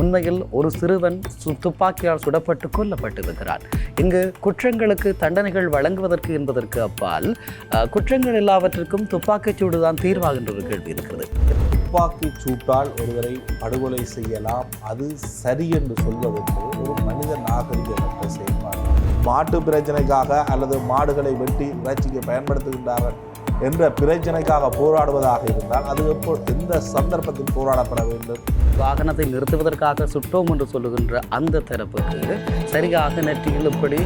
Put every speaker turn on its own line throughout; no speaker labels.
உண்மையில் ஒரு சிறுவன் துப்பாக்கியால் சுடப்பட்டு கொல்லப்பட்டிருக்கிறான். இங்கு குற்றங்களுக்கு தண்டனைகள் வழங்குவதற்கு என்பதற்கு அப்பால் குற்றங்கள் எல்லாவற்றிற்கும் துப்பாக்கிச் சூடுதான் தீர்வாகின்ற ஒரு கேள்வி இருக்கிறது.
துப்பாக்கி சூட்டால் ஒருவரை படுகொலை செய்யலாம். அது சரி என்று சொல்வது ஒரு மனித நாகரிகமற்ற செயல்பாடு மாட்டு பிரச்சனைக்காக அல்லது மாடுகளை வெட்டி இறைச்சிக்கு பயன்படுத்துகின்றார்கள். என்ற பிரச்சனைக்காக போராடுவதாக இருந்தால் அது எப்போ எந்த சந்தர்ப்பத்தில் போராடப்பட வேண்டும்?
வாகனத்தை நிறுத்துவதற்காக சுட்டோம் என்று சொல்லுகின்ற அந்த தரப்புக்கு சரியாக நெற்றியில் இப்படி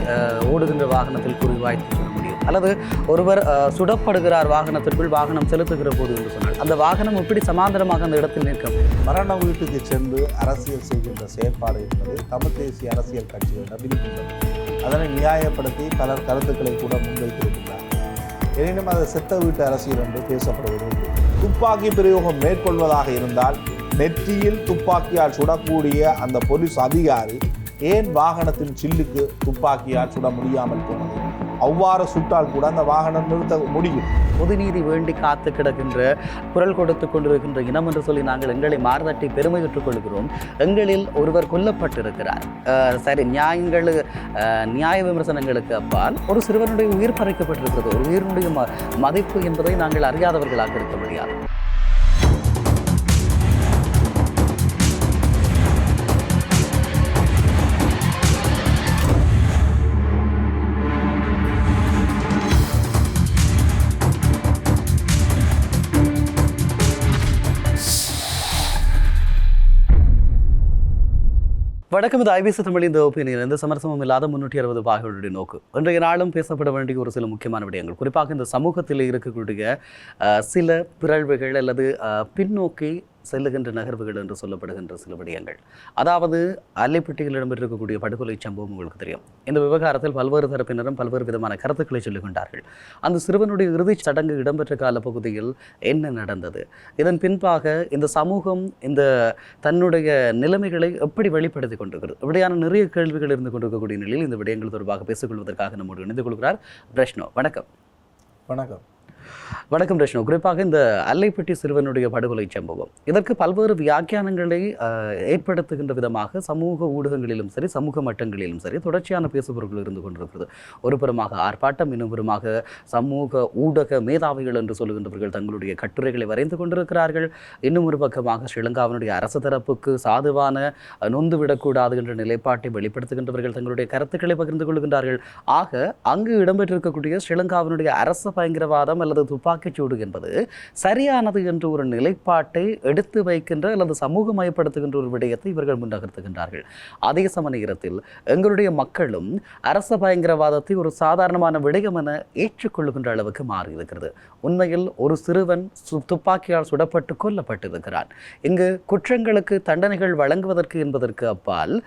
ஓடுகின்ற வாகனத்தில் குறிவாய்த்து சொல்ல முடியும். அல்லது ஒருவர் சுடப்படுகிறார் வாகனத்திற்குள் வாகனம் செலுத்துகிற போது என்று சொன்னால் அந்த வாகனம் இப்படி சமாந்தரமாக அந்த இடத்தில் நிற்கும்?
மரண வீட்டுக்கு சென்று அரசியல் செய்கின்ற செயற்பாடு என்பது தமிழ் தேசிய அரசியல் கட்சிகளிடம் இருக்கின்றது. அதனை நியாயப்படுத்தி பலர் கருத்துக்களை கூட முன்வைத்திருக்கின்றனர். எனினும் அது செத்த வீட்டு அரசியல் என்று பேசப்படுகிறது துப்பாக்கி பிரயோகம் மேற்கொள்வதாக இருந்தால் நெற்றியில் துப்பாக்கியால் சுடக்கூடிய அந்த போலீஸ் அதிகாரி ஏன் வாகனத்தின் சில்லுக்கு துப்பாக்கியால் சுட முடியாமல் போனது? அவ்வாறு சுட்டால் கூட அந்த வாகனம் நிறுத்த முடியும்.
பொதுநீதி வேண்டி காத்து கிடக்கின்ற குரல் கொடுத்து கொண்டிருக்கின்ற இனம் என்று சொல்லி நாங்கள் எங்களை மாறுதட்டி பெருமையுற்றுக் கொள்கிறோம். எங்களில் ஒருவர் கொல்லப்பட்டிருக்கிறார். சரி நியாயங்கள் நியாய விமர்சனங்களுக்கு அப்பால் ஒரு சிறுவனுடைய உயிர் பறிக்கப்பட்டிருக்கிறது. ஒரு உயிரினுடைய ம- மதிப்பு என்பதை நாங்கள் அறியாதவர்களாக இருக்க முடியாது. வணக்கம் இது ஐபிசி தமிழ் இந்த ஒப்பீனியன் எந்த சமரசமும் இல்லாத முன்னூற்றி அறுபது பாகைகளுடைய நோக்கு. இன்றைய நாளும் பேசப்பட வேண்டிய ஒரு சில முக்கியமான விடயங்கள். குறிப்பாக இந்த சமூகத்தில் இருக்கக்கூடிய சில பிறழ்வுகள் அல்லது பின்னோக்கி செல்லுகின்ற நகர்வுகள் என்று சொல்லப்படுகின்ற சில விடயங்கள். அதாவது அல்லைப்பட்டியில் இடம்பெற்றிருக்கக்கூடிய படுகொலை சம்பவம் உங்களுக்கு தெரியும். இந்த விவகாரத்தில் பல்வேறு தரப்பினரும் பல்வேறு விதமான கருத்துக்களை சொல்லுகின்றார்கள். அந்த சிறுவனுடைய இறுதிச் சடங்கு இடம்பெற்ற காலப்பகுதியில் என்ன நடந்தது? இதன் பின்பாக இந்த சமூகம் இந்த தன்னுடைய நிலைமைகளை எப்படி வெளிப்படுத்திக் கொண்டிருக்கிறது? இப்படியான நிறைய கேள்விகள் இருந்து கொண்டிருக்கக்கூடிய நிலையில் இந்த விடயங்கள் தொடர்பாக பேசிக்கொள்வதற்காக நம்மோடு இணைந்து கொள்கிறார் பிரஷ்னோ. வணக்கம்.
வணக்கம்.
வணக்கம் ரஷ்ணு. குறிப்பாக இந்த அல்லைப்பட்டி சிறுவனுடைய படுகொலை சம்பவம். இதற்கு பல்வேறு வியாக்கியானங்களை ஏற்படுத்துகின்ற விதமாக சமூக ஊடகங்களிலும் சரி சமூக மட்டங்களிலும் சரி தொடர்ச்சியான பேசுபொருட்கள் இருந்து கொண்டிருக்கிறது. ஒருபுறமாக ஆர்ப்பாட்டம் இன்னொருபுறமாக சமூக ஊடக மேதாவிகள் என்று சொல்லுகின்றவர்கள் தங்களுடைய கட்டுரைகளை வரைந்து கொண்டிருக்கிறார்கள். இன்னும் ஒரு பக்கமாக ஸ்ரீலங்காவினுடைய அரசு தரப்புக்கு சாதுவான நொந்து விடக்கூடாது என்ற நிலைப்பாட்டை வெளிப்படுத்துகின்றவர்கள் தங்களுடைய கருத்துக்களை பகிர்ந்து கொள்கின்றார்கள். ஆக அங்கு இடம்பெற்றிருக்கக்கூடிய ஸ்ரீலங்காவினுடைய அரச பயங்கரவாதம் அல்லது துப்பாக்கிச்சூடு என்பது சரியானது என்ற ஒரு நிலைப்பாட்டை எடுத்து வைக்கின்ற அல்லது சமூகமயப்படுத்துகின்ற ஒரு விடயத்தை இவர்கள் முன்னகர்த்துகின்றார்கள். அதே சம நேரத்தில் எங்களுடைய மக்களும் அரச பயங்கரவாதத்தை ஒரு சாதாரணமான விடயம் என ஏற்றுக்கொள்ளுகின்ற அளவுக்கு மாறியிருக்கிறது. உண்மையில் ஒரு சிறுவன் சு- துப்பாக்கியால் சுடப்பட்டு கொல்லப்பட்டிருக்கிறான். இங்கு குற்றங்களுக்கு தண்டனைகள் வழங்குவதற்கு என்பதற்கு அப்பால்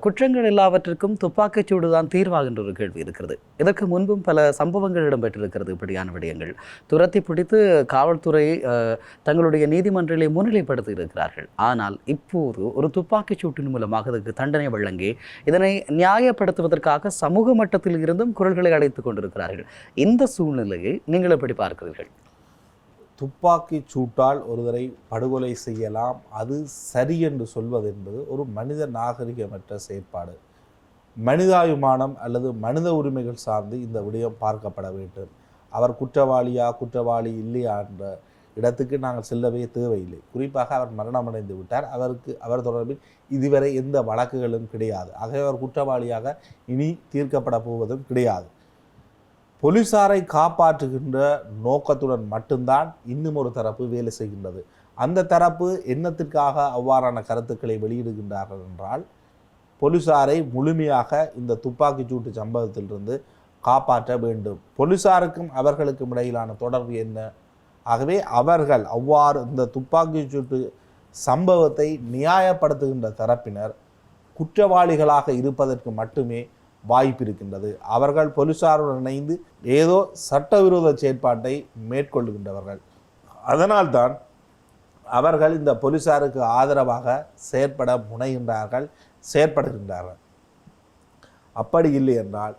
குற்றங்கள் எல்லாவற்றிற்கும் துப்பாக்கிச்சூடு தான் தீர்வாகின்ற ஒரு கேள்வி இருக்கிறது. இதற்கு முன்பும் பல சம்பவங்கள் இடம்பெற்றிருக்கிறது இப்படியான விடயங்கள். துரத்தி பிடித்து காவல்துறை அஹ், தங்களுடைய நீதிமன்றங்களை முன்னிலைப்படுத்தி இருக்கிறார்கள் ஆனால் இப்போது ஒரு துப்பாக்கிச் சூட்டின் மூலமாக அதற்கு தண்டனை வழங்கி இதனை நியாயப்படுத்துவதற்காக சமூக மட்டத்தில் இருந்தும் குரல்களை அழைத்துக் கொண்டிருக்கிறார்கள். இந்த சூழ்நிலையை நீங்கள் எப்படி பார்க்கிறீர்கள்?
துப்பாக்கி சூட்டால் ஒருவரை படுகொலை செய்யலாம். அது சரி என்று சொல்வது என்பது ஒரு மனித நாகரிகமற்ற செயற்பாடு. மனிதாபிமானம் அல்லது மனித உரிமைகள் சார்ந்து இந்த விடயம் பார்க்கப்பட வேண்டும். அவர் குற்றவாளியா குற்றவாளி இல்லையா என்ற இடத்துக்கு நாங்கள் செல்லவே தேவையில்லை. குறிப்பாக அவர் மரணமடைந்து விட்டார். அவருக்கு அவர் தொடர்பில் இதுவரை எந்த வழக்குகளும் கிடையாது. ஆகவே அவர் குற்றவாளியாக இனி தீர்க்கப்பட போவதும் கிடையாது. போலீசாரை காப்பாற்றுகின்ற நோக்கத்துடன் மட்டும்தான் இன்னும் ஒரு தரப்பு வேலை செய்கின்றது. அந்த தரப்பு என்னத்திற்காக அவ்வாறான கருத்துக்களை வெளியிடுகின்றார்கள் என்றால் போலீசாரை முழுமையாக இந்த துப்பாக்கிச் சூட்டு சம்பவத்திலிருந்து காப்பாற்ற வேண்டும். போலீசாருக்கும் அவர்களுக்கும் இடையிலான தொடர்பு என்ன? ஆகவே அவர்கள் அவ்வாறு இந்த துப்பாக்கிச் சூட்டு சம்பவத்தை நியாயப்படுத்துகின்ற தரப்பினர் குற்றவாளிகளாக இருப்பதற்கு மட்டுமே வாய்ப்பு இருக்கின்றது. அவர்கள் போலீசாருடன் இணைந்து ஏதோ சட்டவிரோத செயற்பாட்டை மேற்கொள்ளுகின்றவர்கள் அதனால்தான் அவர்கள் இந்த போலீசாருக்கு ஆதரவாக செயற்பட முனைகின்றார்கள் செயற்படுகின்றார்கள். அப்படி இல்லை என்றால்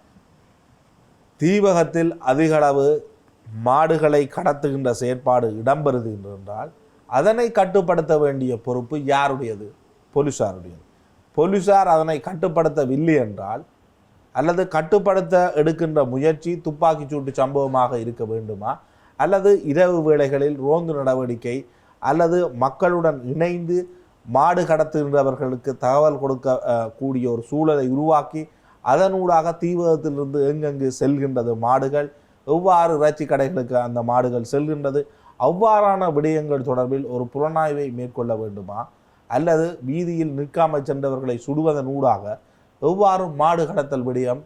தீவகத்தில் அதிகளவு மாடுகளை கடத்துகின்ற செயற்பாடு இடம்பெறுது என்றால் அதனை கட்டுப்படுத்த வேண்டிய பொறுப்பு யாருடையது? போலீசாருடையது. போலீசார் அதனை கட்டுப்படுத்தவில்லை என்றால் அல்லது கட்டுப்படுத்த எடுக்கின்ற முயற்சி துப்பாக்கிச் சூட்டு சம்பவமாக இருக்க வேண்டுமா? அல்லது இரவு வேளைகளில் ரோந்து நடவடிக்கை அல்லது மக்களுடன் இணைந்து மாடு கடத்துகின்றவர்களுக்கு தகவல் கொடுக்க கூடிய ஒரு சூழலை உருவாக்கி அதனூடாக தீவிரத்திலிருந்து எங்கெங்கு செல்கின்றது மாடுகள் எவ்வாறு இறைச்சி கடைகளுக்கு அந்த மாடுகள் செல்கின்றது அவ்வாறான விடயங்கள் தொடர்பில் ஒரு புலனாய்வை மேற்கொள்ள வேண்டுமா? அல்லது வீதியில் நிற்காமல் சென்றவர்களை சுடுவதன் ஊடாக எவ்வாறு மாடு கடத்தல் விடயம்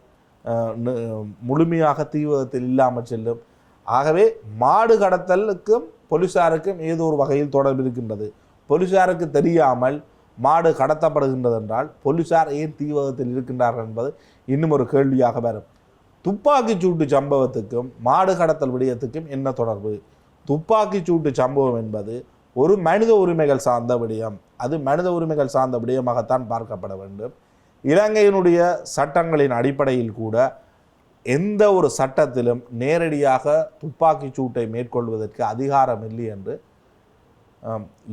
நு- முழுமையாக தீவிரத்தில் இல்லாமல் செல்லும்? ஆகவே மாடு கடத்தலுக்கும் போலீசாருக்கும் ஏதோ ஒரு வகையில் தொடர்பு இருக்கின்றது. போலீஸாருக்கு தெரியாமல் மாடு கடத்தப்படுகின்றது என்றால் போலீசார் ஏன் தீவிரத்தில் இருக்கின்றார்கள் என்பது இன்னும் ஒரு கேள்வியாக வரும். துப்பாக்கிச் சூட்டு சம்பவத்துக்கும் மாடு கடத்தல் விடயத்துக்கும் என்ன தொடர்பு? துப்பாக்கிச் சூட்டு சம்பவம் என்பது ஒரு மனித உரிமைகள் சார்ந்த விடயம். அது மனித உரிமைகள் சார்ந்த விடயமாகத்தான் பார்க்கப்பட வேண்டும். இலங்கையினுடைய சட்டங்களின் அடிப்படையில் கூட எந்த ஒரு சட்டத்திலும் நேரடியாக துப்பாக்கிச் சூட்டை மேற்கொள்வதற்கு அதிகாரம் இல்லை என்று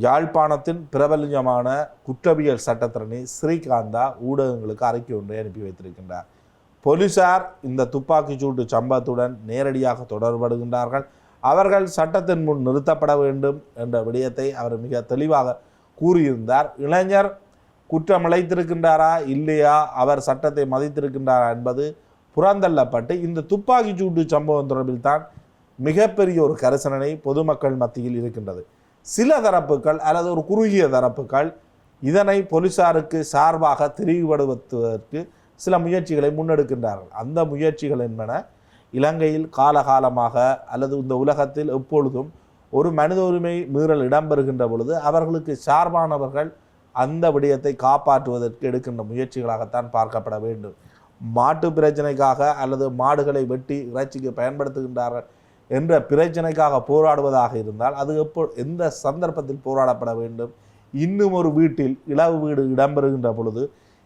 யாழ்ப்பாணத்தின் பிரபலஞ்சமான குற்றவியல் சட்டத்திரணி ஸ்ரீகாந்தா ஊடகங்களுக்கு அறிக்கை ஒன்றை அனுப்பி வைத்திருக்கின்றார். போலீசார் இந்த துப்பாக்கிச்சூட்டு சம்பவத்துடன் நேரடியாக தொடர்படுகின்றார்கள் அவர்கள் சட்டத்தின் முன் நிறுத்தப்பட வேண்டும் என்ற விடயத்தை அவர் மிக தெளிவாக கூறியிருந்தார். இளைஞர் குற்றம் இழைத்திருக்கின்றாரா இல்லையா அவர் சட்டத்தை மதித்திருக்கின்றாரா என்பது புறந்தள்ளப்பட்டு இந்த துப்பாக்கிச் சூட்டு சம்பவம் தொடர்பில் தான் மிகப்பெரிய ஒரு கரிசனனை பொதுமக்கள் மத்தியில் இருக்கின்றது. சில தரப்புகள் அல்லது ஒரு குறுகிய தரப்புகள் இதனை போலீசாருக்கு சார்பாக தெரிவுபடுத்துவதற்கு சில முயற்சிகளை முன்னெடுக்கின்றார்கள். அந்த முயற்சிகள் என்பன இலங்கையில் காலகாலமாக அல்லது இந்த உலகத்தில் எப்பொழுதும் ஒரு மனித உரிமை மீறல் இடம்பெறுகின்ற பொழுது அவர்களுக்கு சார்பானவர்கள் அந்த விடயத்தை காப்பாற்றுவதற்கு எடுக்கின்ற முயற்சிகளாகத்தான் பார்க்கப்பட வேண்டும். மாட்டு பிரச்சனைக்காக அல்லது மாடுகளை வெட்டி இறைச்சிக்கு பயன்படுத்துகின்றார்கள் என்ற பிரச்சனைக்காக போராடுவதாக இருந்தால் அது எப்போ எந்த சந்தர்ப்பத்தில் போராடப்பட வேண்டும்? இன்னும் ஒரு வீட்டில் இளவு வீடு இடம்பெறுகின்ற பொழுது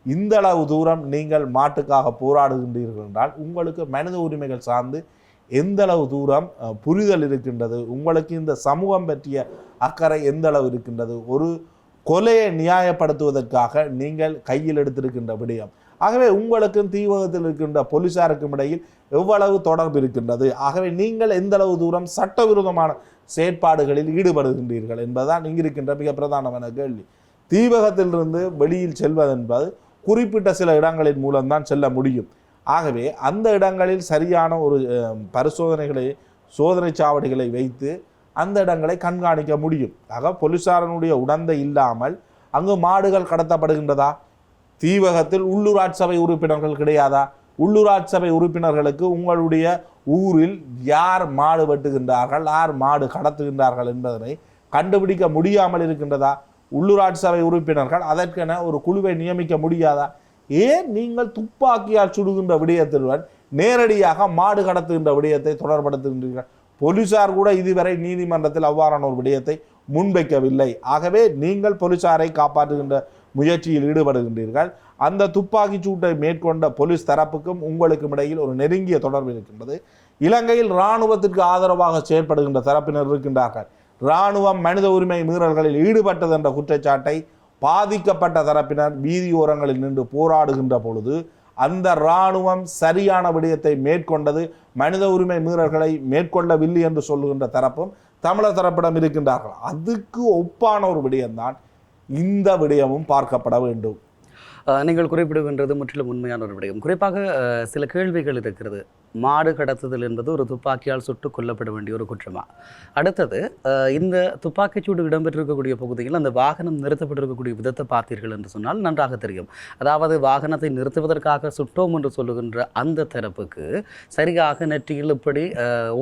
இந்த அளவு தூரம் நீங்கள் மாட்டுக்காக போராடுகின்றீர்கள் என்றால் உங்களுக்கு மனித உரிமைகள் சார்ந்து எந்த அளவு தூரம் புரிதல் இருக்கின்றது? உங்களுக்கு இந்த சமூகம் பற்றிய அக்கறை எந்த அளவு இருக்கின்றது? ஒரு கொலையை நியாயப்படுத்துவதற்காக நீங்கள் கையில் எடுத்திருக்கின்ற விடயம். ஆகவே உங்களுக்கும் தீவகத்தில் இருக்கின்ற போலீசாருக்கும் இடையில் எவ்வளவு தொடர்பு இருக்கின்றது? ஆகவே நீங்கள் எந்த அளவு தூரம் சட்டவிரோதமான செயற்பாடுகளில் ஈடுபடுகின்றீர்கள் என்பதுதான் இங்கு இருக்கின்ற மிக பிரதானமான கேள்வி. தீவகத்திலிருந்து வெளியில் செல்வதென்பது குறிப்பிட்ட சில இடங்களின் மூலம்தான் செல்ல முடியும். ஆகவே அந்த இடங்களில் சரியான ஒரு பரிசோதனைகளை சோதனை சாவடிகளை வைத்து அந்த இடங்களை கண்காணிக்க முடியும். ஆக போலீசாரனுடைய உடந்தை இல்லாமல் அங்கு மாடுகள் கடத்தப்படுகின்றதா? தீவகத்தில் உள்ளூராட்சி சபை உறுப்பினர்கள் கிடையாதா? உள்ளூராட்சி சபை உறுப்பினர்களுக்கு உங்களுடைய ஊரில் யார் மாடு வெட்டுகின்றார்கள் யார் மாடு கடத்துகின்றார்கள் என்பதனை கண்டுபிடிக்க முடியாமல் இருக்கின்றதா? உள்ளூராட்சி சபை உறுப்பினர்கள் அதற்கென ஒரு குழுவை நியமிக்க முடியாதா? ஏன் நீங்கள் துப்பாக்கியால் சுடுகின்ற விடயத்துடன் நேரடியாக மாடு கடத்துகின்ற விடயத்தை தொடர்படுத்துகின்றீர்கள்? போலீசார் கூட இதுவரை நீதிமன்றத்தில் அவ்வாறான ஒரு விடயத்தை முன்வைக்கவில்லை. ஆகவே நீங்கள் போலீசாரை காப்பாற்றுகின்ற முயற்சியில் ஈடுபடுகின்றீர்கள். அந்த துப்பாக்கி சூட்டை மேற்கொண்ட போலீஸ் தரப்புக்கும் உங்களுக்கும் இடையில் ஒரு நெருங்கிய தொடர்பு இருக்கின்றது. இலங்கையில் இராணுவத்திற்கு ஆதரவாக செயற்படுகின்ற தரப்பினர் இருக்கின்றார்கள். இராணுவம் மனித உரிமை மீறல்களில் ஈடுபட்டது என்ற குற்றச்சாட்டை பாதிக்கப்பட்ட தரப்பினர் வீதியோரங்களில் நின்று போராடுகின்ற பொழுது அந்த இராணுவம் சரியான விடயத்தை மேற்கொண்டது மனித உரிமை மீறல்களை மேற்கொள்ளவில்லை என்று சொல்லுகின்ற தரப்பும் தமிழர் தரப்பிடம் இருக்கின்றார்கள். அதுக்கு ஒப்பான ஒரு விடயம்தான் இந்த விடயமும் பார்க்கப்பட வேண்டும்.
நீங்கள் குறிப்பிடுகின்றது முற்றிலும் உண்மையான ஒரு விடயம். குறிப்பாக சில கேள்விகள் இருக்கிறது. மாடு கடத்துதல் என்பது ஒரு துப்பாக்கியால் சுட்டு கொல்லப்பட வேண்டிய ஒரு குற்றமாக அடுத்தது இந்த துப்பாக்கிச்சூடு இடம்பெற்றிருக்கக்கூடிய பகுதியில் அந்த வாகனம் நிறுத்தப்பட்டிருக்கக்கூடிய விதத்தை பார்த்தீர்கள் என்று சொன்னால் நன்றாக தெரியும். அதாவது வாகனத்தை நிறுத்துவதற்காக சுட்டோம் என்று சொல்லுகின்ற அந்த தரப்புக்கு சரியாக நெற்றியில் இப்படி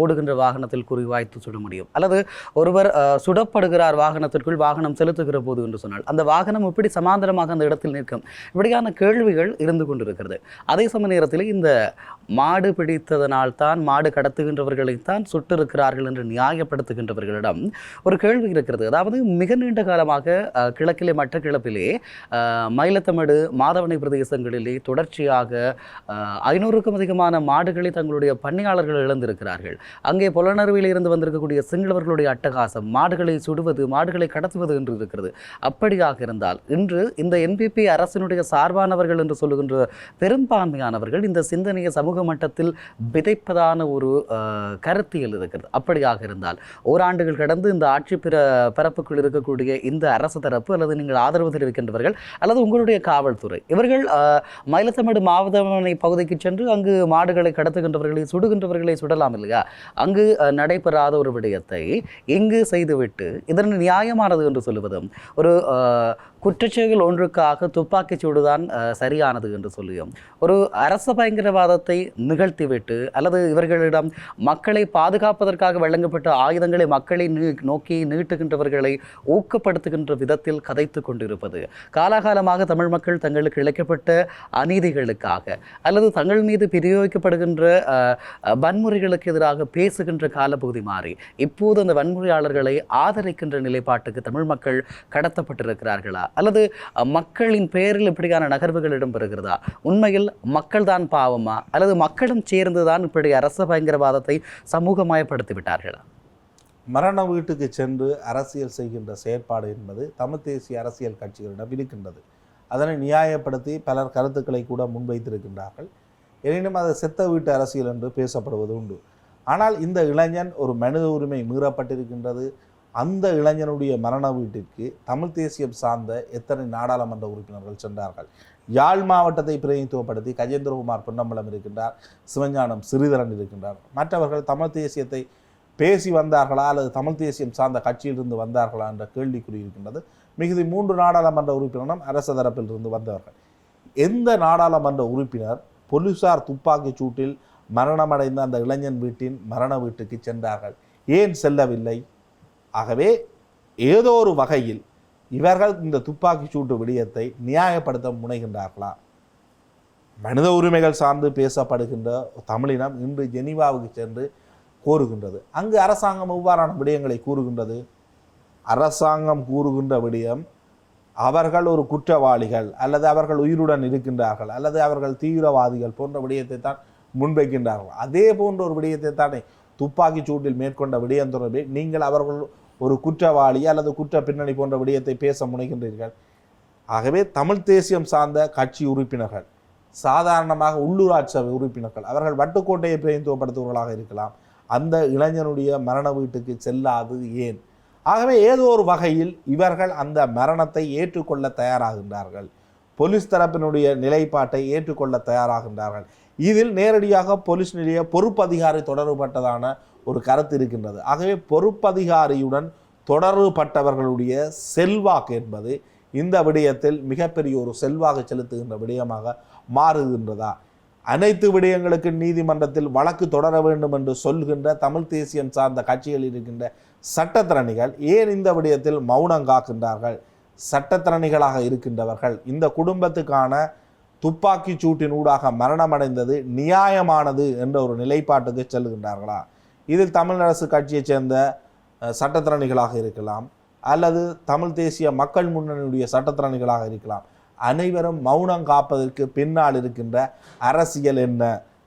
ஓடுகின்ற வாகனத்தில் குறிவாய்த்து சுட முடியும். அல்லது ஒருவர் சுடப்படுகிறார் வாகனத்திற்குள் வாகனம் செலுத்துகிற போது என்று சொன்னால் அந்த வாகனம் எப்படி சமாந்தரமாக அந்த இடத்தில் நிற்கும். இப்படியான கேள்விகள் இருந்து கொண்டிருக்கிறது. அதே சமய நேரத்தில் இந்த மாடு பிடி தான் மாடு கடத்துகின்றவர்களைத்தான் சுட்டிருக்கிறார்கள் என்று நியாயப்படுத்துகின்றவர்களிடம் ஒரு கேள்வி இருக்கிறது. அதாவது மிக நீண்ட காலமாக கிழக்கிலே மற்ற கிழப்பிலே மயிலத்தமடு மாதவனை பிரதேசங்களிலே தொடர்ச்சியாக ஐநூறுக்கும் அதிகமான மாடுகளை தங்களுடைய பணியாளர்கள் இழந்திருக்கிறார்கள். அங்கே புலனறுவியில் இருந்து வந்திருக்கக்கூடிய சிங்களவர்களுடைய அட்டகாசம் மாடுகளை சுடுவது மாடுகளை கடத்துவது என்று இருக்கிறது. அப்படியாக இருந்தால் இன்று இந்த என்பிபி அரசினுடைய சார்பானவர்கள் என்று சொல்லுகின்ற பெரும்பான்மையானவர்கள் இந்த சிந்தனையை சமூக மட்டத்தில் விதைப்பதான ஒரு கருத்தியல் இருக்கிறது அப்படியாக இருந்தால் ஓராண்டுகள் கடந்து இந்த ஆட்சி பிற பரப்புக்குள் இருக்கக்கூடிய இந்த அரசு தரப்பு அல்லது நீங்கள் ஆதரவு தெரிவிக்கின்றவர்கள் அல்லது உங்களுடைய காவல்துறை இவர்கள் அஹ், மயிலத்தமடு மாவட்டமனை பகுதிக்கு சென்று அங்கு மாடுகளை கடத்துகின்றவர்களை சுடுகின்றவர்களை சுடலாம் இல்லையா? அங்கு நடைபெறாத ஒரு விடயத்தை இங்கு செய்துவிட்டு இதன் நியாயமானது என்று சொல்லுவதும் ஒரு குற்றச்செயல் ஒன்றுக்காக துப்பாக்கிச் சூடுதான் சரியானது என்று சொல்லியும் ஒரு அரச பயங்கரவாதத்தை நிகழ்த்திவிட்டு அல்லது இவர்களிடம் மக்களை பாதுகாப்பதற்காக வழங்கப்பட்ட ஆயுதங்களை மக்களை நோக்கி நீட்டுகின்றவர்களை ஊக்கப்படுத்துகின்ற விதத்தில் கதைத்து கொண்டிருப்பது. காலாகாலமாக தமிழ் மக்கள் தங்களுக்கு இழைக்கப்பட்ட அநீதிகளுக்காக அல்லது தங்கள் மீது பிரயோகிக்கப்படுகின்ற வன்முறைகளுக்கு எதிராக பேசுகின்ற காலப்பகுதி மாறி இப்போது அந்த வன்முறையாளர்களை ஆதரிக்கின்ற நிலைப்பாட்டுக்கு தமிழ் மக்கள் கடத்தப்பட்டிருக்கிறார்களா? அல்லது மக்களின் பெயரில் இப்படியான நகர்வுகள் இடம்பெறுகிறதா? உண்மையில் மக்கள் தான் பாவமா? அல்லது மக்களும் சேர்ந்துதான் இப்படி அரச பயங்கரவாதத்தை சமூகமயப்படுத்தி விட்டார்களா
மரண வீட்டுக்கு சென்று அரசியல் செய்கின்ற செயற்பாடு என்பது தமிழ் தேசிய அரசியல் கட்சிகளிடம் இருக்கின்றது அதனை நியாயப்படுத்தி பலர் கருத்துக்களை கூட முன்வைத்திருக்கின்றார்கள். எனினும் அது செத்த வீட்டு அரசியல் என்று பேசப்படுவது உண்டு. ஆனால் இந்த இளைஞன் ஒரு மனித உரிமை மீறப்பட்டிருக்கின்றது. அந்த இளைஞனுடைய மரண வீட்டிற்கு தமிழ் தேசியம் சார்ந்த எத்தனை நாடாளுமன்ற உறுப்பினர்கள் சென்றார்கள்? யாழ் மாவட்டத்தை பிரதிநிதித்துவப்படுத்தி கஜேந்திரகுமார் பொன்னம்பலம் இருக்கின்றார் சிவஞானம் சிறிதரன் இருக்கின்றார். மற்றவர்கள் தமிழ் தேசியத்தை பேசி வந்தார்களா அல்லது தமிழ் தேசியம் சார்ந்த கட்சியிலிருந்து வந்தார்களா என்ற கேள்விக்குறி இருக்கின்றது. மிகுதி மூன்று நாடாளுமன்ற உறுப்பினரும் அரச தரப்பிலிருந்து வந்தவர்கள். எந்த நாடாளுமன்ற உறுப்பினர் போலீசார் துப்பாக்கிச் சூட்டில் மரணமடைந்த அந்த இளைஞன் வீட்டின் மரண வீட்டுக்கு சென்றார்கள்? ஏன் செல்லவில்லை? ஆகவே ஏதோ ஒரு வகையில் இவர்கள் இந்த துப்பாக்கிச் சூட்டு விடயத்தை நியாயப்படுத்த முனைகின்றார்களா? மனித உரிமைகள் சார்ந்து பேசப்படுகின்ற தமிழினம் இன்று ஜெனீவாவுக்கு சென்று கோருகின்றது அங்கு அரசாங்கம் எவ்வாறான விடயங்களை கூறுகின்றது? அரசாங்கம் கூறுகின்ற விடயம் அவர்கள் ஒரு குற்றவாளிகள் அல்லது அவர்கள் உயிருடன் இருக்கின்றார்கள் அல்லது அவர்கள் தீவிரவாதிகள் போன்ற விடயத்தை தான் முன்வைக்கின்றார்கள். அதே போன்ற ஒரு விடயத்தை தானே துப்பாக்கிச் சூட்டில் மேற்கொண்ட விடயம் தொடர்பில் நீங்கள் அவர்கள் ஒரு குற்றவாளி அல்லது குற்ற பின்னணி போன்ற விடயத்தை பேச முனைகின்றீர்கள். ஆகவே தமிழ் தேசியம் சார்ந்த கட்சி உறுப்பினர்கள் சாதாரணமாக உள்ளூராட்சி சபை உறுப்பினர்கள் அவர்கள் வட்டுக்கோட்டையை பிரதிநிதித்துவப்படுத்துபவர்களாக இருக்கலாம். அந்த இளைஞனுடைய மரண வீட்டுக்கு செல்லாது ஏன்? ஆகவே ஏதோ ஒரு வகையில் இவர்கள் அந்த மரணத்தை ஏற்றுக்கொள்ள தயாராகின்றார்கள். போலீஸ் தரப்பினுடைய நிலைப்பாட்டை ஏற்றுக்கொள்ள தயாராகின்றார்கள். இதில் நேரடியாக போலீஸ் நிலைய பொறுப்பதிகாரி தொடர்புபட்டதான ஒரு கருத்து இருக்கின்றது. ஆகவே பொறுப்பதிகாரியுடன் தொடர்புபட்டவர்களுடைய செல்வாக்கு என்பது இந்த விடயத்தில் மிகப்பெரிய ஒரு செல்வாக்கு செலுத்துகின்ற விடயமாக மாறுகின்றதா? அனைத்து விடயங்களுக்கு நீதிமன்றத்தில் வழக்கு தொடர வேண்டும் என்று சொல்கின்ற தமிழ் தேசியம் சார்ந்த கட்சிகள் இருக்கின்ற சட்டத்திறனிகள் ஏன் இந்த விடயத்தில் மௌனம் காக்கின்றார்கள்? சட்டத்திறனிகளாக இருக்கின்றவர்கள் இந்த குடும்பத்துக்கான துப்பாக்கிச் சூட்டின் ஊடாக மரணமடைந்தது நியாயமானது என்ற ஒரு நிலைப்பாட்டுக்கு செல்கின்றார்களா? இதில் அரசு கட்சியைச் சேர்ந்த சட்டத்திறனிகளாக இருக்கலாம் அல்லது தமிழ் தேசிய மக்கள் முன்னணியுடைய சட்டத்திறனிகளாக இருக்கலாம். அனைவரும் மௌனம் காப்பதற்கு பின்னால் இருக்கின்ற அரசியல் என்ன?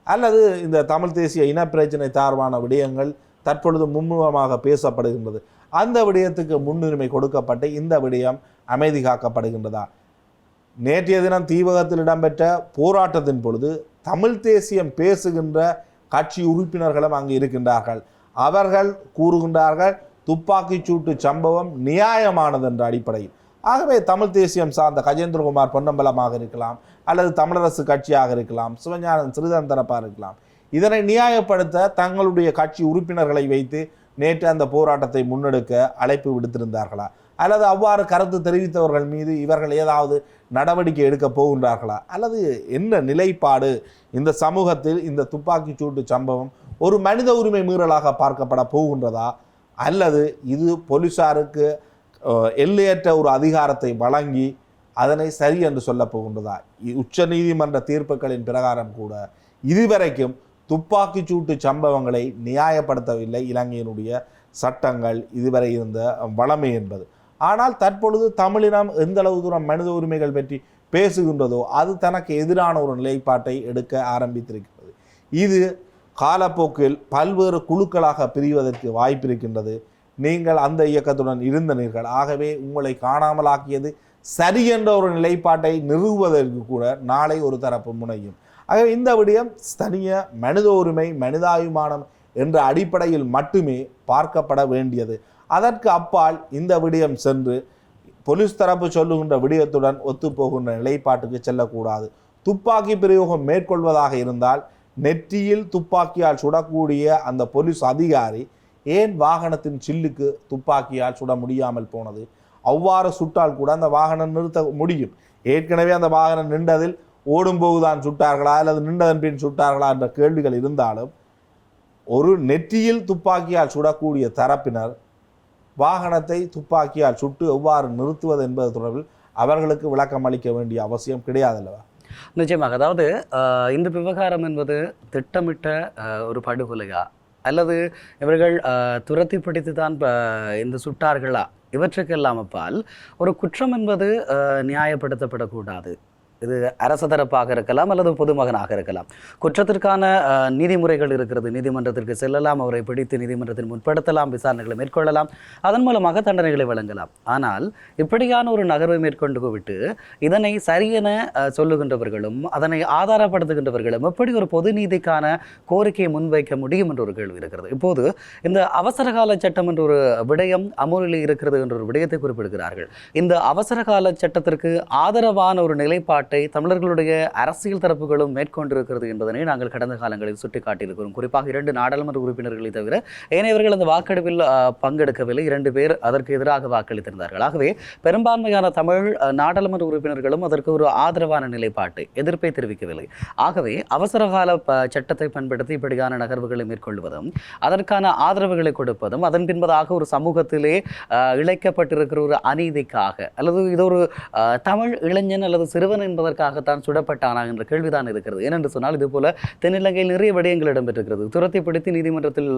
அல்லது இந்த தமிழ் தேசிய இனப்பிரச்சனை சார்பான விடயங்கள் தற்பொழுது மும்முரமாக பேசப்படுகின்றது. அந்த விடயத்துக்கு முன்னுரிமை கொடுக்கப்பட்டு இந்த விடயம் அமைதி காக்கப்படுகின்றதா நேற்றைய தினம் தீவகத்தில் இடம்பெற்ற போராட்டத்தின் பொழுது தமிழ் தேசியம் பேசுகின்ற கட்சி உறுப்பினர்களும் அங்கு இருக்கின்றார்கள். அவர்கள் கூறுகின்றார்கள் துப்பாக்கிச் சூட்டு சம்பவம் நியாயமானது என்ற அடிப்படையில். ஆகவே தமிழ் தேசியம் சார்ந்த கஜேந்திரகுமார் பொன்னம்பலமாக இருக்கலாம் அல்லது தமிழரசு கட்சியாக இருக்கலாம் சிவஞானம் சிறுதந்தரப்பாக இருக்கலாம். இதனை நியாயப்படுத்த தங்களுடைய கட்சி உறுப்பினர்களை வைத்து நேற்று அந்த போராட்டத்தை முன்னெடுக்க அழைப்பு விடுத்திருந்தார்களா? அல்லது அவ்வாறு கருத்து தெரிவித்தவர்கள் மீது இவர்கள் ஏதாவது நடவடிக்கை எடுக்க போகின்றார்களா? அல்லது என்ன நிலைப்பாடு இந்த சமூகத்தில் இந்த துப்பாக்கிச்சூட்டு சம்பவம் ஒரு மனித உரிமை மீறலாக பார்க்கப்பட போகின்றதா? அல்லது இது போலீசாருக்கு எல்லையற்ற ஒரு அதிகாரத்தை வழங்கி அதனை சரி என்று சொல்ல போகின்றதா? இ- உச்ச நீதிமன்ற தீர்ப்புகளின் பிரகாரம் கூட இதுவரைக்கும் துப்பாக்கிச் சூட்டு சம்பவங்களை நியாயப்படுத்தவில்லை. இலங்கையினுடைய சட்டங்கள் இதுவரை இருந்த வளமை என்பது. ஆனால் தற்பொழுது தமிழினம் எந்த அளவு தூரம் மனித உரிமைகள் பற்றி பேசுகின்றதோ அது தனக்கு எதிரான ஒரு நிலைப்பாட்டை எடுக்க ஆரம்பித்திருக்கிறது இது காலப்போக்கில் பல்வேறு குழுக்களாக பிரிவதற்கு வாய்ப்பிருக்கின்றது. நீங்கள் அந்த இயக்கத்துடன் இருந்தனீர்கள். ஆகவே உங்களை காணாமலாக்கியது சரி என்ற ஒரு நிலைப்பாட்டை நிறுவுவதற்கு கூட நாளை ஒரு தரப்பு முனையும். ஆகவே இந்த விடயம் தனிய மனித உரிமை மனிதாபிமானம் என்ற அடிப்படையில் மட்டுமே பார்க்கப்பட வேண்டியது. அதற்கு அப்பால் இந்த விடயம் சென்று போலீஸ் தரப்பு சொல்லுகின்ற விடயத்துடன் ஒத்துப்போகின்ற நிலைப்பாட்டுக்கு செல்லக்கூடாது. துப்பாக்கி பிரயோகம் மேற்கொள்வதாக இருந்தால் நெற்றியில் துப்பாக்கியால் சுடக்கூடிய அந்த போலீஸ் அதிகாரி ஏன் வாகனத்தின் சில்லுக்கு துப்பாக்கியால் சுட முடியாமல் போனது? அவ்வாறு சுட்டால் கூட அந்த வாகனம் நிறுத்த முடியும். ஏற்கனவே அந்த வாகனம் நின்றதில் ஓடும்போதுதான் சுட்டார்களா அல்லது நின்றதன் பின் சுட்டார்களா என்ற கேள்விகள் இருந்தாலும் ஒரு நெற்றியில் துப்பாக்கியால் சுடக்கூடிய தரப்பினர் வாகனத்தை துப்பாக்கியால் சுட்டு எவ்வாறு நிறுத்துவது என்பது தொடர்பில் அவர்களுக்கு விளக்கம் அளிக்க வேண்டிய அவசியம் கிடையாது அல்லவா
நிச்சயமாக. அதாவது இந்த விவகாரம் என்பது திட்டமிட்ட ஒரு படுகொலையா? அல்லது இவர்கள் துரத்தி பிடித்து தான் இந்த சுட்டார்களா? இவற்றுக்கெல்லாம் அப்பால் ஒரு குற்றம் என்பது நியாயப்படுத்தப்படக்கூடாது. இது அரச தரப்பாக இருக்கலாம் அல்லது பொதுமகனாக இருக்கலாம். குற்றத்திற்கான நீதிமுறைகள் இருக்கிறது. நீதிமன்றத்திற்கு செல்லலாம் அவரை பிடித்து நீதிமன்றத்தில் முற்படுத்தலாம் விசாரணைகளை மேற்கொள்ளலாம் அதன் மூலமாக தண்டனைகளை வழங்கலாம். ஆனால் இப்படியான ஒரு நகர்வை மேற்கொண்டு விட்டு இதனை சரியென சொல்லுகின்றவர்களும் அதனை ஆதாரப்படுத்துகின்றவர்களும் எப்படி ஒரு பொது நீதிக்கான கோரிக்கையை முன்வைக்க முடியும் என்ற ஒரு கேள்வி இருக்கிறது. இப்போது இந்த அவசரகால சட்டம் என்ற ஒரு விடயம் அமுலில் இருக்கிறது என்ற ஒரு விடயத்தை குறிப்பிடுகிறார்கள். இந்த அவசரகால சட்டத்திற்கு ஆதரவான ஒரு நிலைப்பாட்டை தமிழர்களுடைய அரசியல் தரப்புகளும் மேற்கொண்டிருக்கிறது என்பதனை நாங்கள் கடந்த காலங்களில் சுட்டிக்காட்டியிருக்கிறோம். குறிப்பாக இரண்டு நாடாளுமன்ற உறுப்பினர்களை தவிர ஏனையவர்கள் அந்த வாக்கெடுப்பில் பங்கெடுக்கவில்லை. இரண்டு பேர் அதற்கு எதிராக வாக்களித்திருந்தார்கள். ஆகவே பெரும்பான்மையான தமிழ் நாடாளுமன்ற உறுப்பினர்களும் அதற்கு ஒரு ஆதரவான நிலைப்பாட்டு எதிர்ப்பை தெரிவிக்கவில்லை. ஆகவே அவசரகால ப- சட்டத்தை பயன்படுத்தி இப்படியான நகர்வுகளை மேற்கொள்வதும் அதற்கான ஆதரவுகளை கொடுப்பதும் அதன் பின்பதாக ஒரு சமூகத்திலே இழைக்கப்பட்டிருக்கிற ஒரு அநீதிக்காக அல்லது இது ஒரு தமிழ் இளைஞன் அல்லது சிறுவன் என்பதற்காகத்தான் சுடப்பட்டானா என்ற கேள்விதான் இருக்கிறது. ஏனென்று சொன்னால் இதுபோல தென்னிலங்கையில் நிறைய விடயங்கள் இடம்பெற்றிருக்கிறது. துரத்தி பிடித்து நீதிமன்றத்தில்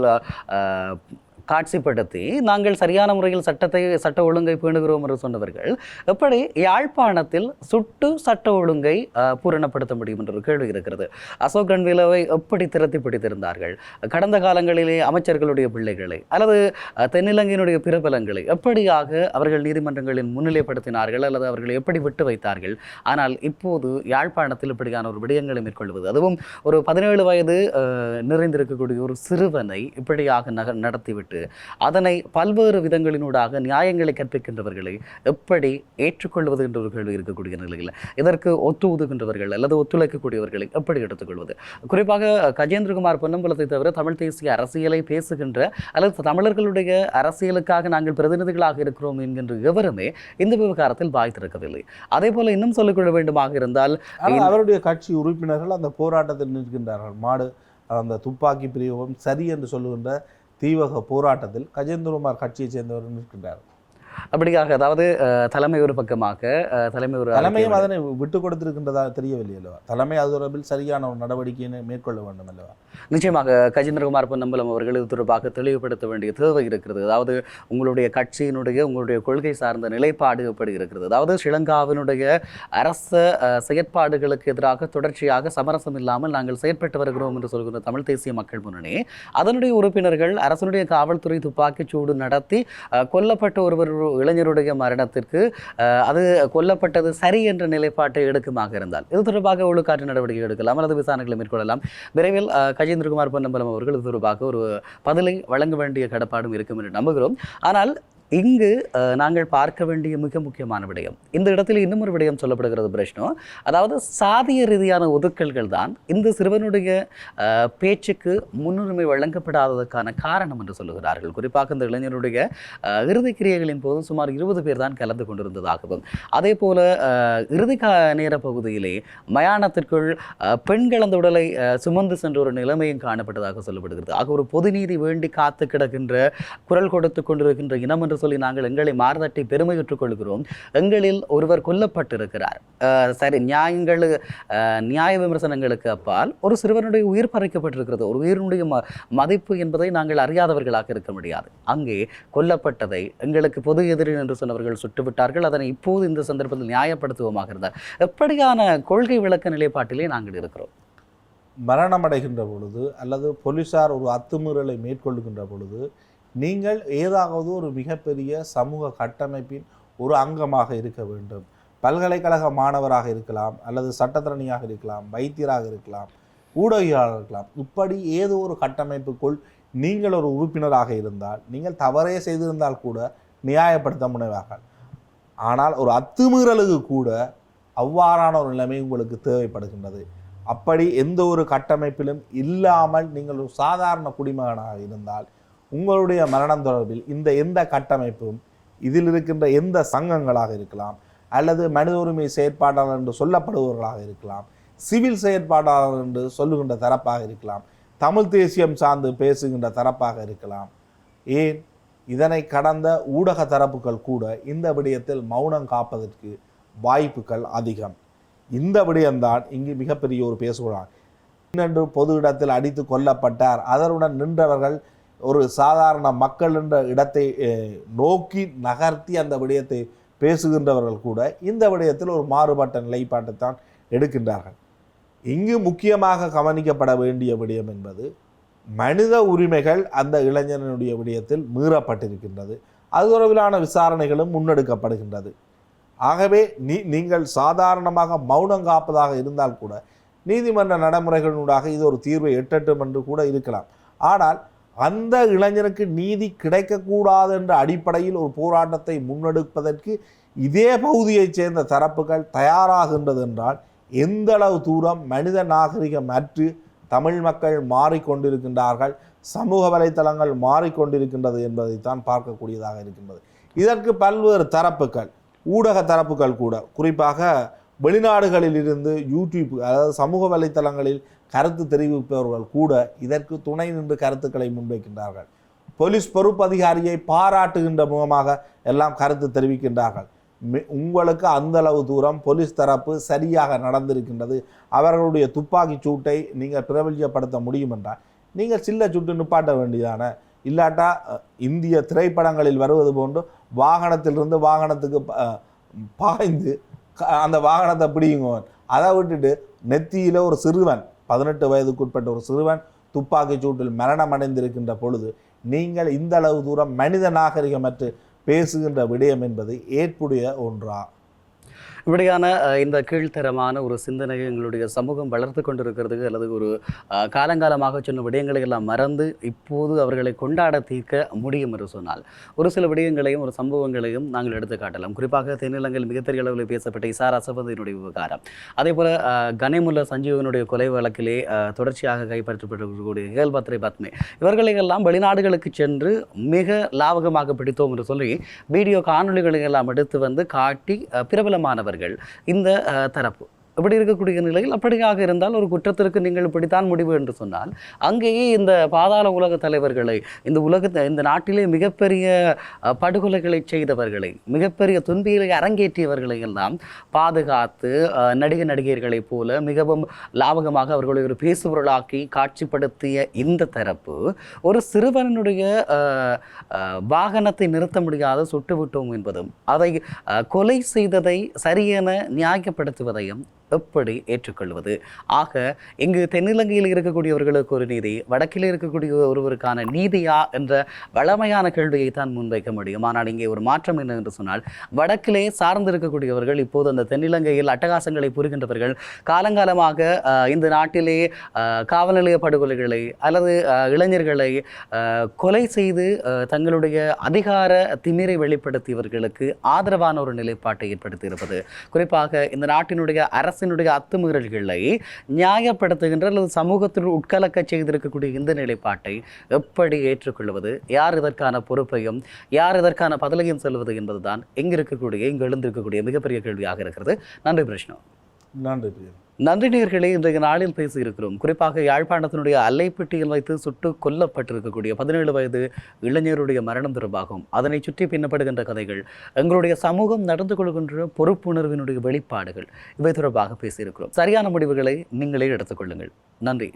காட்சிப்படுத்தி நாங்கள் சரியான முறையில் சட்டத்தை சட்ட ஒழுங்கை பேணுகிறோம் என்று சொன்னவர்கள் எப்படி யாழ்ப்பாணத்தில் சுட்டு சட்ட ஒழுங்கை பூரணப்படுத்த முடியும் என்ற ஒரு கேள்வி இருக்கிறது. அசோக் கன்விலவை எப்படி திரத்தி பிடித்திருந்தார்கள்? கடந்த காலங்களிலே அமைச்சர்களுடைய பிள்ளைகளை அல்லது தென்னிலங்கையினுடைய பிரபலங்களை எப்படியாக அவர்கள் நீதிமன்றங்களில் முன்னிலைப்படுத்தினார்கள் அல்லது அவர்களை எப்படி விட்டு வைத்தார்கள்? ஆனால் இப்போது யாழ்ப்பாணத்தில் இப்படியான ஒரு விடயங்களை மேற்கொள்வது அதுவும் ஒரு பதினேழு வயது நிறைந்திருக்கக்கூடிய ஒரு சிறுவனை இப்படியாக நக நடத்திவிட்டு அதனை பல்வேறு விதங்களினூடாக நியாயங்களை கற்பிக்கின்றவர்களை எப்படி ஏற்றுக்கொள்வது என்ற ஒரு கேள்வி இருக்கக்கூடிய நிலையில் இதற்கு ஒத்து ஊதுகின்றவர்கள் அல்லது ஒத்துழைக்கக்கூடியவர்களை எப்படி எடுத்துக்கொள்வது? குறிப்பாக கஜேந்திரகுமார் பொன்னம்பலத்தை தவிர தமிழ் தேசிய அரசியலை பேசுகின்ற அல்லது தமிழர்களுடைய அரசியலுக்காக நாங்கள் பிரதிநிதிகளாக இருக்கிறோம் என்கின்ற எவருமே இந்த விவகாரத்தில் வாய் திறக்கவில்லை. அதே போல இன்னும் சொல்லிக்கொள்ள வேண்டுமாக இருந்தால்
அவருடைய கட்சி உறுப்பினர்கள் அந்த போராட்டத்தில் நிற்கின்றார்கள். மாடு அந்த துப்பாக்கி பிரயோகம் சரி என்று சொல்லுகின்ற தீவக போராட்டத்தில் கஜேந்திரகுமார் கட்சியைச் சேர்ந்தவர் நிற்கின்றார்.
அப்படியாக அதாவது தலைமை ஒரு பக்கமாக தலைமை ஒரு
தலைமையும் அதனை விட்டு கொடுத்திருக்கின்றதா தெரியவில்லை அல்லவா தலைமை அது தொடர்பில் சரியான ஒரு நடவடிக்கையினை மேற்கொள்ள வேண்டும் அல்லவா
நிச்சயமாக கஜேந்திரகுமார் பொன்னம்பலம் அவர்கள் இது தொடர்பாக தெளிவுபடுத்த வேண்டிய தேவை இருக்கிறது. அதாவது உங்களுடைய கட்சியினுடைய உங்களுடைய கொள்கை சார்ந்த நிலைப்பாடு எப்படி இருக்கிறது? அதாவது ஸ்ரீலங்காவினுடைய அரச செயற்பாடுகளுக்கு எதிராக தொடர்ச்சியாக சமரசம் இல்லாமல் நாங்கள் செயற்பட்டு வருகிறோம் என்று சொல்கிற தமிழ் தேசிய மக்கள் முன்னணி அதனுடைய உறுப்பினர்கள் அரசனுடைய காவல்துறை துப்பாக்கிச் சூடு நடத்தி கொல்லப்பட்ட ஒருவர் இளைஞருடைய மரணத்திற்கு அது கொல்லப்பட்டது சரி என்ற நிலைப்பாட்டை எடுக்குமாக இருந்தால். இது தொடர்பாக ஒழுக்காற்று நடவடிக்கை எடுக்கலாம் அல்லது விசாரணைகளை மேற்கொள்ளலாம். விரைவில் கஜேந்திரகுமார் பொன்னம்பலம் அவர்கள் இது தொடர்பாக ஒரு பதிலை வழங்க வேண்டிய கடப்பாடும் இருக்கும் என்று நம்புகிறோம். ஆனால் இங்கு நாங்கள் பார்க்க வேண்டிய மிக முக்கியமான விடயம். இந்த இடத்தில் இன்னும் ஒரு விடயம் சொல்லப்படுகிறது பிரஷ்னோ. அதாவது சாதிய ரீதியான ஒதுக்கல்கள் தான் இந்த சிறுவனுடைய பேச்சுக்கு முன்னுரிமை வழங்கப்படாததற்கான காரணம் என்று சொல்லுகிறார்கள். குறிப்பாக இந்த இளைஞருடைய இறுதி கிரியைகளின் போது சுமார் இருபது பேர் தான் கலந்து கொண்டிருந்ததாகவும். அதே போல இறுதி கா நேர பகுதியிலே மயானத்திற்குள் அஹ், பெண்கள் அந்த உடலை சுமந்து சென்ற ஒரு நிலைமையும் காணப்பட்டதாக சொல்லப்படுகிறது. ஆக ஒரு பொது நீதி வேண்டி காத்து கிடக்கின்ற குரல் கொடுத்து கொண்டிருக்கின்ற இனம் என்று சொல்லி நாங்கள் எங்களை மாறுதட்டி பெருமையுற்றுக் கொள்கிறோம் எங்களில் ஒருவர் கொல்லப்பட்டிருக்கிறார். சரி நியாயங்கள் நியாய விமர்சனங்களுக்கு அப்பால் ஒரு சிறுவனுடைய உயிர் பறிக்கப்பட்டிருக்கிறது. ஒரு உயிரினுடைய ம மதிப்பு என்பதை நாங்கள் அறியாதவர்களாக இருக்க முடியாது. அங்கே கொல்லப்பட்டதை எங்களுக்கு பொது எதிரி என்று சொன்னவர்கள் சுட்டுவிட்டார்கள். அதனை இப்போது இந்த சந்தர்ப்பத்தில் நியாயப்படுத்துவோமாக இருந்தார். எப்படியான கொள்கை விளக்க நிலைப்பாட்டிலே நாங்கள் இருக்கிறோம்?
மரணமடைகின்ற பொழுது அல்லது போலீஸார் ஒரு அத்துமீறலை மேற்கொள்ளுகின்ற பொழுது நீங்கள் ஏதாவது ஒரு மிகப்பெரிய சமூக கட்டமைப்பின் ஒரு அங்கமாக இருக்க வேண்டும். பல்கலைக்கழக மாணவராக இருக்கலாம் அல்லது சட்டத்திறனியாக இருக்கலாம் வைத்தியராக இருக்கலாம் ஊடகவியலாளர் இருக்கலாம். இப்படி ஏதோ ஒரு கட்டமைப்புக்குள் நீங்கள் ஒரு உறுப்பினராக இருந்தால் நீங்கள் தவறே செய்திருந்தால் கூட நியாயப்படுத்த முனைவார்கள். ஆனால் ஒரு அத்துமீறலுக்கு கூட அவ்வாறான ஒரு நிலைமை உங்களுக்கு தேவைப்படுகின்றது. அப்படி எந்த ஒரு கட்டமைப்பிலும் இல்லாமல் நீங்கள் ஒரு சாதாரண குடிமகனாக இருந்தால் உங்களுடைய மரணம் தொடர்பில் இந்த எந்த கட்டமைப்பும் இதில் இருக்கின்ற எந்த சங்கங்களாக இருக்கலாம் அல்லது மனித உரிமை செயற்பாட்டாளர் என்று சொல்லப்படுபவர்களாக இருக்கலாம் சிவில் செயற்பாட்டாளர் என்று சொல்லுகின்ற தரப்பாக இருக்கலாம் தமிழ் தேசியம் சார்ந்து பேசுகின்ற தரப்பாக இருக்கலாம். ஏன்? இதனை கடந்த ஊடக தரப்புகள் கூட இந்த விடயத்தில் மௌனம் காப்பதற்கு வாய்ப்புகள் அதிகம். இந்த விடயம்தான் இங்கு மிகப்பெரிய ஒரு பேசுகிறார் இன்னென்று பொது இடத்தில் அடித்து கொல்லப்பட்டார். அதனுடன் நின்றவர்கள் ஒரு சாதாரண மக்கள் என்ற இடத்தை நோக்கி நகர்த்தி அந்த விடயத்தை பேசுகின்றவர்கள் கூட இந்த விடயத்தில் ஒரு மாறுபட்ட நிலைப்பாட்டைத்தான் எடுக்கின்றார்கள். இங்கு முக்கியமாக கவனிக்கப்பட வேண்டிய விடயம் என்பது மனித உரிமைகள் அந்த இளைஞனுடைய விடயத்தில் மீறப்பட்டிருக்கின்றது. அது தொடர்பிலான விசாரணைகளும் முன்னெடுக்கப்படுகின்றது. ஆகவே நீ நீங்கள் சாதாரணமாக மௌனம் காப்பதாக இருந்தால் கூட நீதிமன்ற நடைமுறைகளினூடாக இது ஒரு தீர்வை எட்டட்டும் என்று கூட இருக்கலாம். ஆனால் அந்த இளைஞனுக்கு நீதி கிடைக்கக்கூடாது என்ற அடிப்படையில் ஒரு போராட்டத்தை முன்னெடுப்பதற்கு இதே பகுதியைச் சேர்ந்த தரப்புகள் தயாராகின்றது என்றால் எந்த அளவு தூரம் மனித நாகரிகம் அற்று தமிழ் மக்கள் மாறிக்கொண்டிருக்கின்றார்கள் சமூக வலைத்தளங்கள் மாறிக்கொண்டிருக்கின்றது என்பதைத்தான் பார்க்கக்கூடியதாக இருக்கின்றது. இதற்கு பல்வேறு தரப்புகள் ஊடக தரப்புகள் கூட குறிப்பாக வெளிநாடுகளில் இருந்து யூடியூப் அதாவது சமூக வலைத்தளங்களில் கருத்து தெரிவிப்பவர்கள் கூட இதற்கு துணை நின்று கருத்துக்களை முன்வைக்கின்றார்கள். போலீஸ் பொறுப்பு அதிகாரியை பாராட்டுகின்ற முகமாக எல்லாம் கருத்து தெரிவிக்கின்றார்கள். உங்களுக்கு அந்த அளவு தூரம் போலீஸ் தரப்பு சரியாக நடந்திருக்கின்றது. அவர்களுடைய துப்பாக்கி சூட்டை நீங்கள் பிரபல்யப்படுத்த முடியும் என்றால் நீங்கள் சில்ல சுட்டு நிப்பாட்ட வேண்டியதான இல்லாட்டா இந்திய திரைப்படங்களில் வருவது போன்று வாகனத்திலிருந்து வாகனத்துக்கு பாய்ந்து க- அந்த வாகனத்தை பிடிங்குவன் அதை விட்டுட்டு நெத்தியில் ஒரு சிறுவன் பதினெட்டு வயதுக்குட்பட்ட ஒரு சிறுவன் துப்பாக்கிச் சூட்டில் மரணம் அடைந்திருக்கின்ற பொழுது நீங்கள் இந்த அளவு தூரம் மனித நாகரிகமற்று பேசுகின்ற விடயம் என்பது ஏற்புடைய ஒன்றா?
இப்படியான இந்த கீழ்த்தரமான ஒரு சிந்தனையை எங்களுடைய சமூகம் வளர்த்து கொண்டிருக்கிறதுக்கு அல்லது ஒரு காலங்காலமாக சொன்ன விடயங்களை எல்லாம் மறந்து இப்போது அவர்களை கொண்டாட தீர்க்க முடியும் என்று சொன்னால் ஒரு சில விடயங்களையும் ஒரு சம்பவங்களையும் நாங்கள் எடுத்து காட்டலாம். குறிப்பாக தென்னிலங்கையில் மிகப்பெரிய அளவில் பேசப்பட்ட இசார் அசபதியினுடைய விவகாரம். அதே போல் கனிமுல்ல சஞ்சீவனுடைய கொலை வழக்கிலே தொடர்ச்சியாக கைப்பற்றப்பட்டிருக்கக்கூடிய கேல்பத்ரை பத்மே இவர்களை எல்லாம் வெளிநாடுகளுக்கு சென்று மிக லாவகமாக பிடித்தோம் என்று சொல்லி வீடியோ காணொளிகளை எல்லாம் எடுத்து வந்து காட்டி பிரபலமானவர்கள். பிரபலமானவர்கள் இந்த தரப்பு. இப்படி இருக்கக்கூடிய நிலையில் அப்படியாக இருந்தால் ஒரு குற்றத்திற்கு நீங்கள் இப்படித்தான் முடிவு என்று சொன்னால் அங்கேயே இந்த பாதாள உலக தலைவர்களை இந்த உலகத்தை இந்த நாட்டிலே மிகப்பெரிய படுகொலைகளை செய்தவர்களை மிகப்பெரிய துன்பியலை அரங்கேற்றியவர்களை எல்லாம் பாதுகாத்து அஹ், நடிக நடிகர்களைப் போல மிகவும் லாவகமாக அவர்களை ஒரு பேசுபொருளாக்கி காட்சிப்படுத்திய இந்த தரப்பு ஒரு சிறுவனுடைய வாகனத்தை நிறுத்த முடியாத சுட்டுவிட்டோம் என்பதும் அதை கொலை செய்ததை சரியென நியாயப்படுத்துவதையும் எப்படி ஏற்றுக்கொள்வது? ஆக இங்கு தென்னிலங்கையில் இருக்கக்கூடியவர்களுக்கு ஒரு நீதி வடக்கில் இருக்கக்கூடிய ஒருவருக்கான நீதியா என்ற வளமையான கேள்வியை தான் முன்வைக்க முடியும். ஆனால் இங்கே ஒரு மாற்றம் என்ன என்று சொன்னால் வடக்கிலே சார்ந்து இருக்கக்கூடியவர்கள் இப்போது அந்த தென்னிலங்கையில் அட்டகாசங்களை புரிகின்றவர்கள். காலங்காலமாக இந்த நாட்டிலே காவல்நிலைய காவல் நிலைய படுகொலைகளை அல்லது இளைஞர்களை கொலை செய்து தங்களுடைய அதிகார திமிரை வெளிப்படுத்தியவர்களுக்கு ஆதரவான ஒரு நிலைப்பாட்டை ஏற்படுத்தி இருப்பது குறிப்பாக இந்த நாட்டினுடைய அரசினுடைய அத்துமீறல்களை நியாயப்படுத்துகின்ற அல்லது சமூகத்தில் உட்கலக்க செய்திருக்கக்கூடிய இந்த நிலைப்பாட்டை எப்படி ஏற்றுக்கொள்வது? யார் இதற்கான பொறுப்பையும் யார் இதற்கான பதிலையும் சொல்வது என்பதுதான் இங்கு இருக்கக்கூடிய இங்கு எழுந்திருக்கக்கூடிய மிகப்பெரிய கேள்வியாக இருக்கிறது. நன்றி பிரஷ்ணு
நன்றி
நன்றி நேயர்களே இன்றைய நாளில் பேசியிருக்கிறோம். குறிப்பாக யாழ்ப்பாணத்தினுடைய அலைப்பெட்டியில் வைத்து சுட்டு கொல்லப்பட்டிருக்கக்கூடிய பதினேழு வயது இளைஞருடைய மரணம் தொடர்பாகும் அதனை சுற்றி பின்னப்படுகின்ற கதைகள் எங்களுடைய சமூகம் நடந்து கொள்கின்ற பொறுப்புணர்வினுடைய வெளிப்பாடுகள் இவை தொடர்பாக பேசியிருக்கிறோம். சரியான முடிவுகளை நீங்களே எடுத்துக்கொள்ளுங்கள் நன்றி.